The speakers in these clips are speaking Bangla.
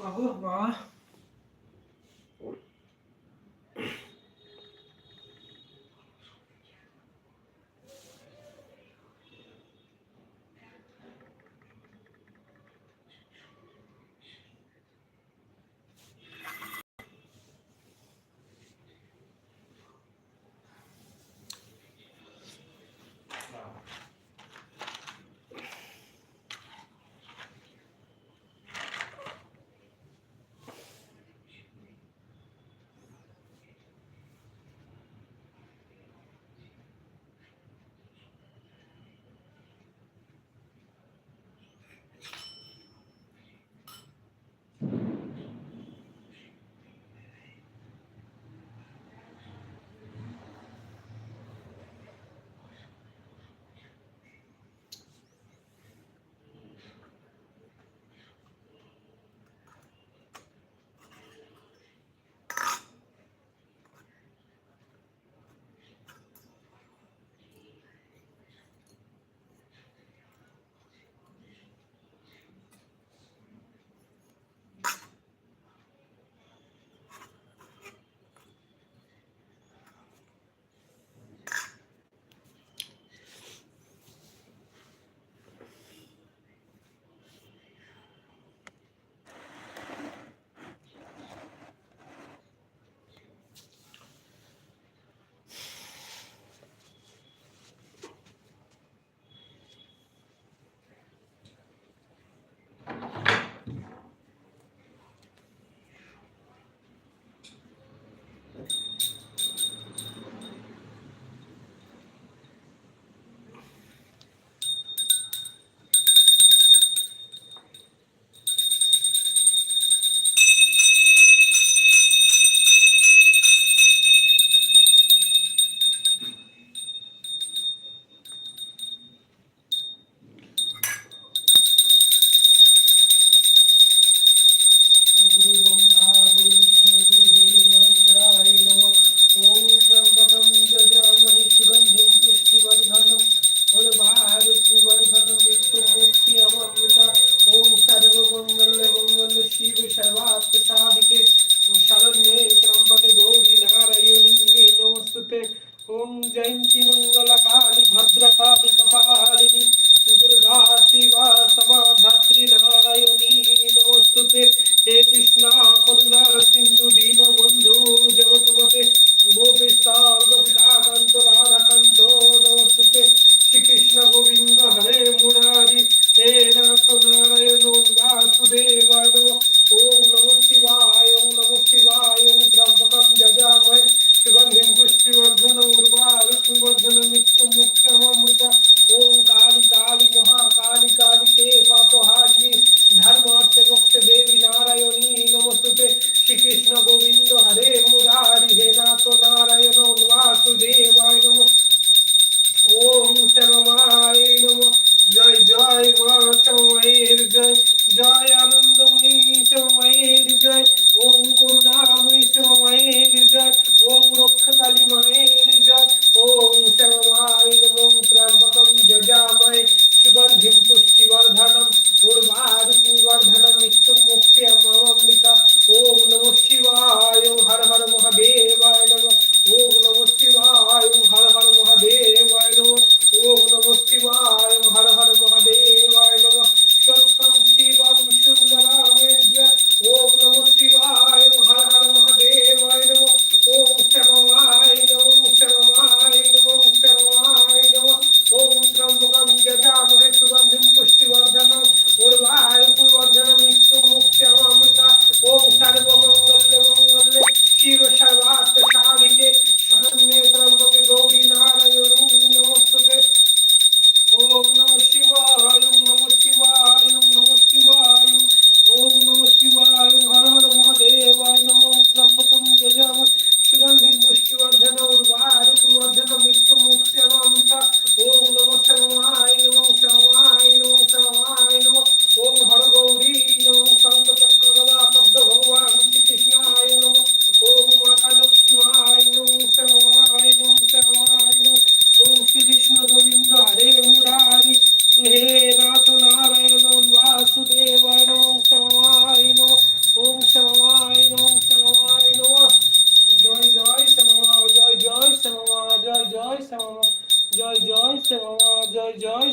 Aku.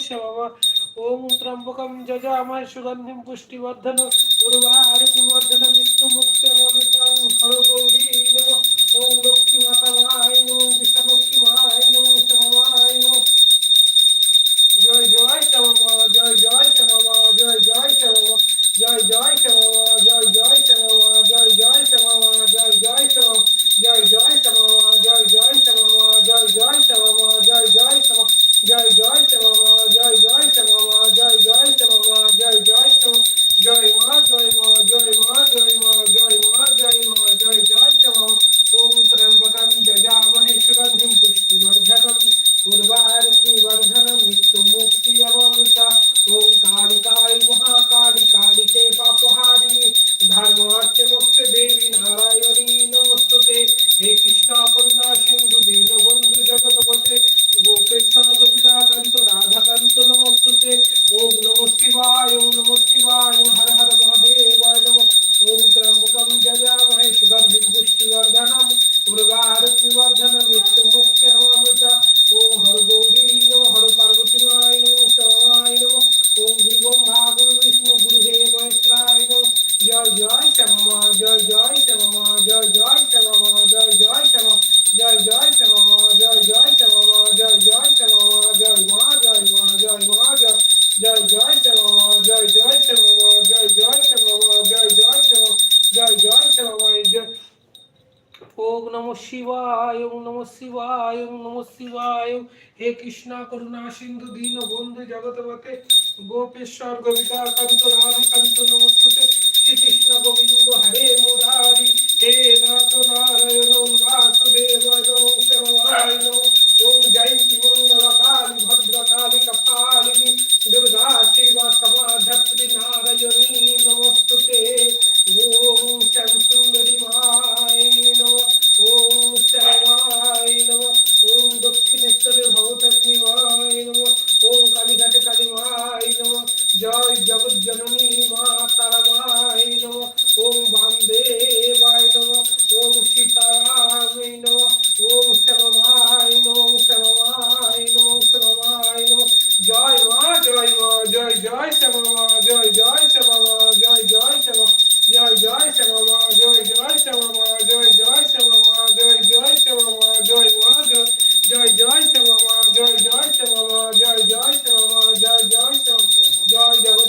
शवम ओम जज जजामय सुगंधि पुष्टिवर्धन उर्वा उर्वारुवर्धनम शिवाय नमः शिवाय नमः शिवाय हे कृष्णा, करुणा, सिंधु, दीन, बंधु जगतपते गोपेश्वर गोविता कंत राधा कंत नमस्ते।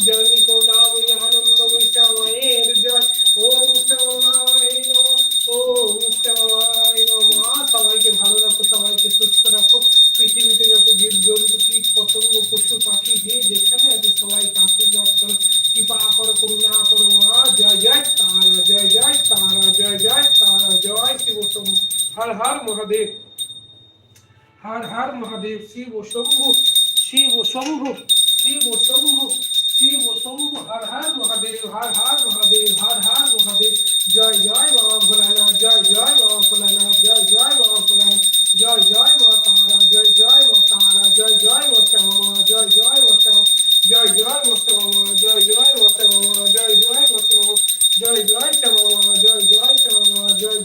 জননী করুণাময়ী আনন্দময়ী শ্যামায়ের জয় ওম শ্যামায় নম ওম শ্যামায় নম সবাইকে ভালো রাখো সবাইকে সুস্থ রাখো পৃথিবীতে যত জীব জন্তু কীট পতঙ্গ পশু, পাখি, যে যেখানে আছে, সবাইকে আশীর্বাদ করো। কৃপা করো, করুণা করো, মা। জয় জয়, তারা, জয় জয়, তারা, জয় জয়, তারা, জয়, শিব হর হর মহাদেব। হর হর মহাদেব, শিব শম্ভু শিব শম্ভু, শিব হর হর মহাদেব হর হর মহাদেব জয় জয় বাবা ভোলানাথ জয় জয় বাবা ভোলানাথ জয় জয় বাবা ভোলানাথ জয় জয় মা তারা জয় জয় মা তারা জয় জয় মোত্তা মামা জয় জয় মোত্তা জয় জয় মোত্তা মামা জয় জয় মোত্তা মামা জয় জয় মোত্তা মামা জয় জয় শ্যামা জয় জয় শ্যামা জয়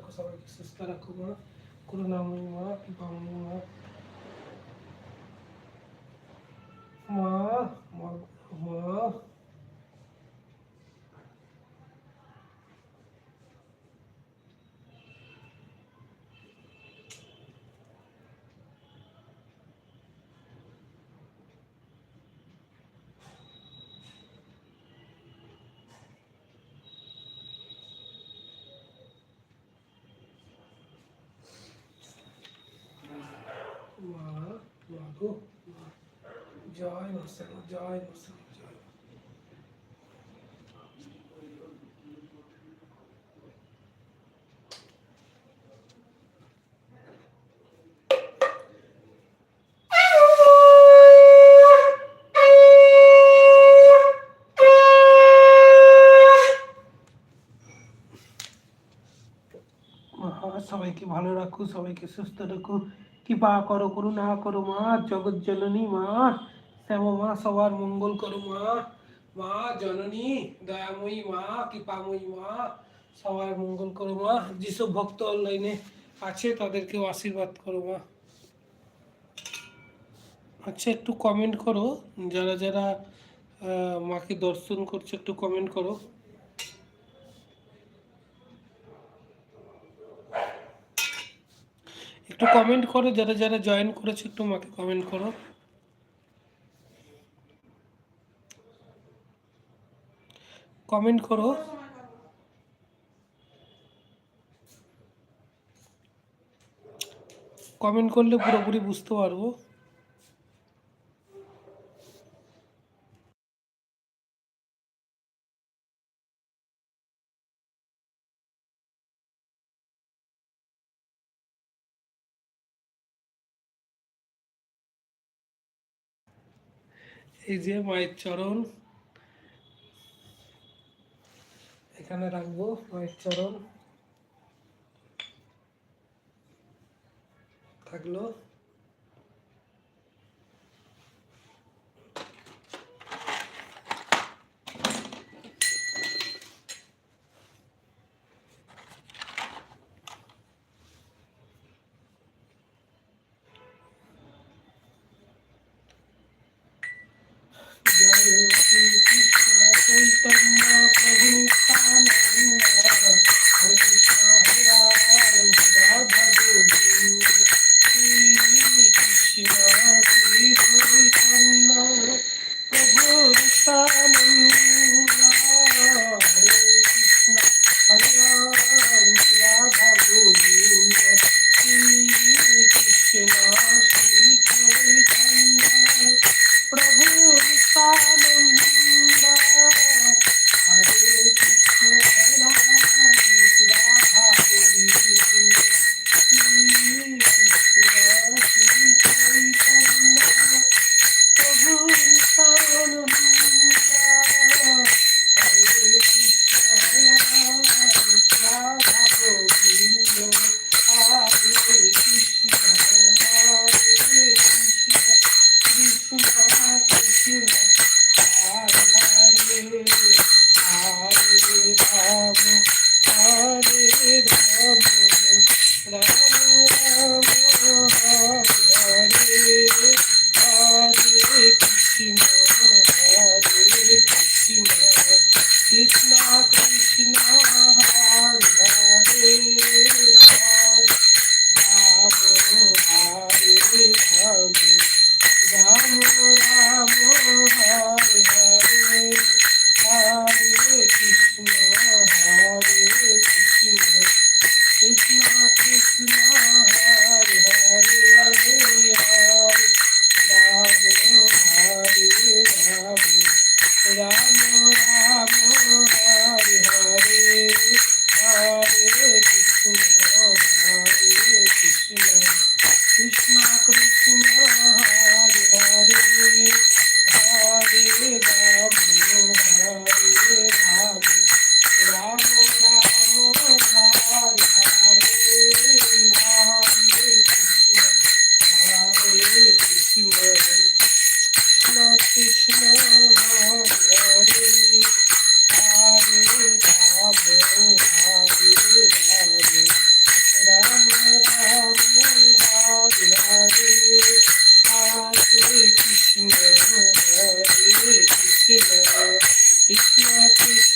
রাখো সবাইকে সুস্থ রাখো মা। করুণাময়ী মা বিভাময়ী মা মা মা। জয় মশাই জয় মশাই জয় মা সবাইকে ভালো রাখো সবাইকে সুস্থ রাখো কৃপা করো, করুণা করো মা, জগৎ জননী মা, শ্যাম মা, সবার মঙ্গল করো মা মা, জননী, দয়াময়ী মা, কৃপাময়ী মা, সবার মঙ্গল করো মা, যেসব ভক্ত অনলাইনে আছে তাদেরকেও আশীর্বাদ করো মা। আচ্ছা একটু কমেন্ট করো, যারা যারা মাকে দর্শন করছে, একটু কমেন্ট করো। একটু কমেন্ট করো, যারা যারা জয়েন করেছে একটু আমাকে কমেন্ট করো। কমেন্ট করো। কমেন্ট করলে পুরোপুরি বুঝতে পারব। এই যে মায়ের চরণ এখানে রাখব মায়ের চরণ। থাকল।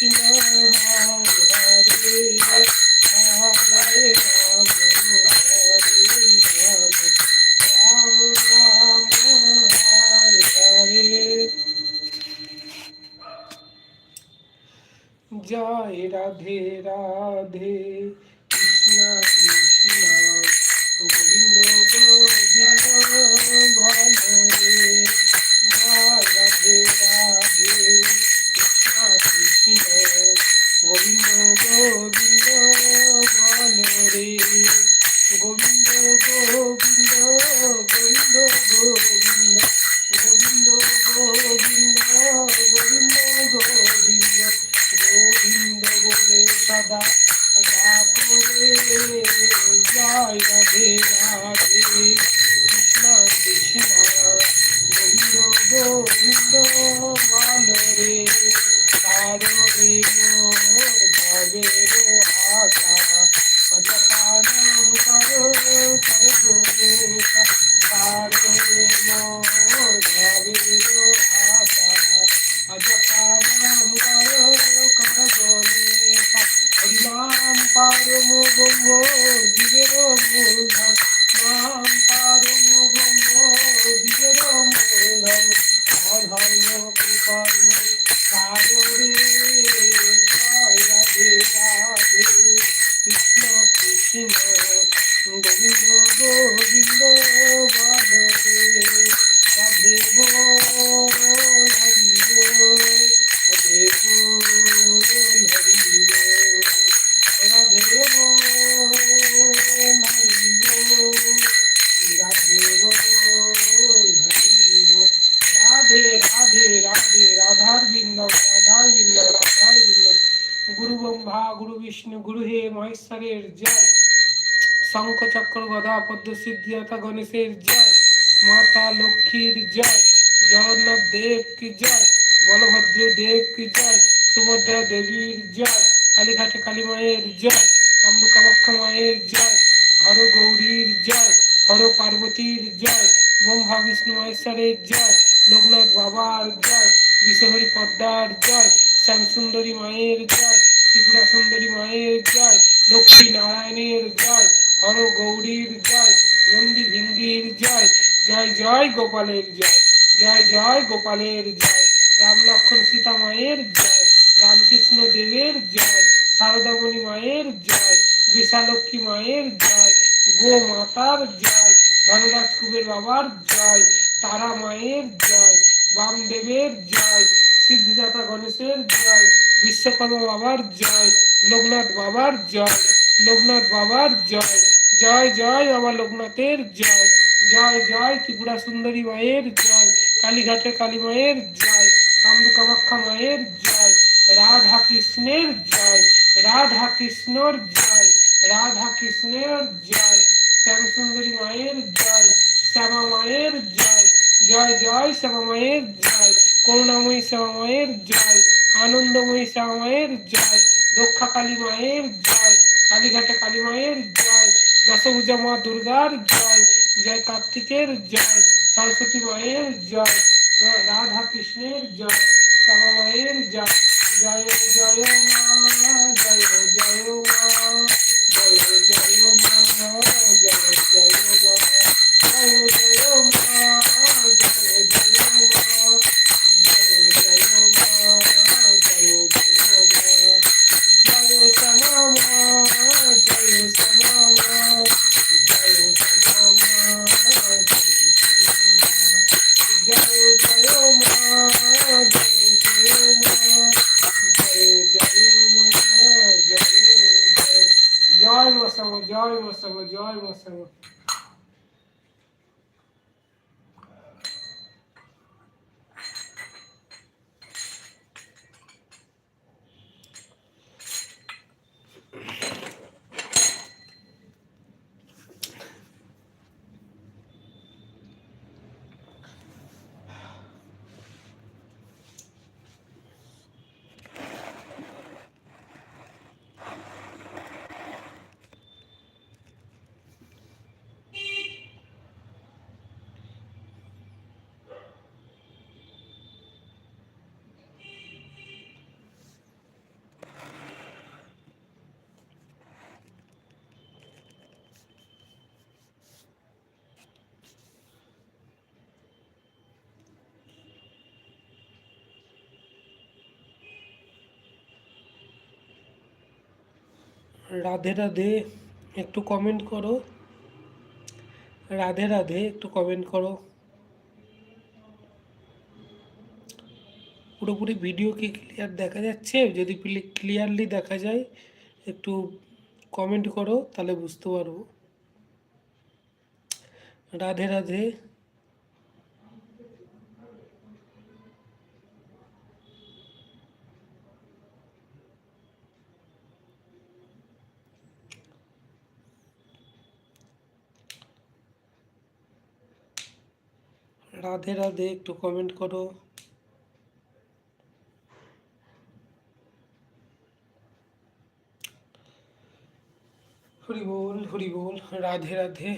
haciendo শঙ্খ চক্র গদা পদ্ম সিদ্ধিদাতা গণেশের জয়। মাতা লক্ষ্মীর জয়, জগন্নাথ দেব কি জয়, বলভদ্র দেব কি জয়, সুভদ্রা দেবীর জয়, কালীঘাটে কালী মায়ের জয় কামরু মায়ের জয়, হর গৌরীর জয়, হর পার্বতীর জয়, ব্রহ্মা বিষ্ণু মহেশ্বরের জয়, লোকনাথ বাবার জয়, বিশ্বহরি পদ্মার জয়, শ্যামসুন্দরী মায়ের জয়, ত্রিপুরা সুন্দরী মায়ের জয়, লক্ষ্মী নারায়ণের জয় হর গৌরীর জয়, নন্দী ভিঙ্গির জয় জয় জয় গোপালের জয় জয় জয় গোপালের জয়, রাম লক্ষণ সীতা মায়ের জয়, রামকৃষ্ণ দেবের জয় শারদামণি মায়ের জয় বিশালক্ষী মায়ের জয়, গো মাতার জয়, ধনরাজ কুবের বাবার জয়, তারা মায়ের জয়, বামদেবের জয়, সিদ্ধিদাতা গণেশের জয়, বিশ্বকর্মা বাবার জয়, লোকনাথ বাবার জয়, লোকনাথ বাবার জয় জয় জয় বাবা লোকনাথের জয় জয় জয় ত্রিপুরা সুন্দরী মায়ের জয় কালীঘাটে কালী মায়ের জয় কামরু কামাখ্যা মায়ের জয় রাধা কৃষ্ণের জয় রাধা কৃষ্ণর জয় রাধা কৃষ্ণের জয় শ্যামসুন্দরী মায়ের জয় শ্যামা মায়ের জয় জয় জয় শ্যামা মায়ের জয় করুণাময়ী শ্যামা মায়ের জয় আনন্দময়ী শ্যামা মায়ের জয় রক্ষা কালী মায়ের জয় কালীঘাটে কালী মায়ের জয় দশভুজা মা দুর্গার জয়। জয় কার্তিকের জয়, সরস্বতী মায়ের জয়, রাধা কৃষ্ণের জয়, শ্যামা মায়ের জয়। জয় জয় মা, জয় জয় মা, জয় জয় মা, জয় জয় মা, জয় রাধে রাধে একটু কমেন্ট করো। রাধে রাধে একটু কমেন্ট করো। পুরোপুরি ভিডিও কি ক্লিয়ার দেখা যাচ্ছে? যদি ক্লিয়ারলি দেখা যায়, একটু কমেন্ট করো, তাহলে বুঝতে পারব। রাধে রাধে। রাধে রাধে একটু কমেন্ট করো। হরি বল হরি বল রাধে রাধে।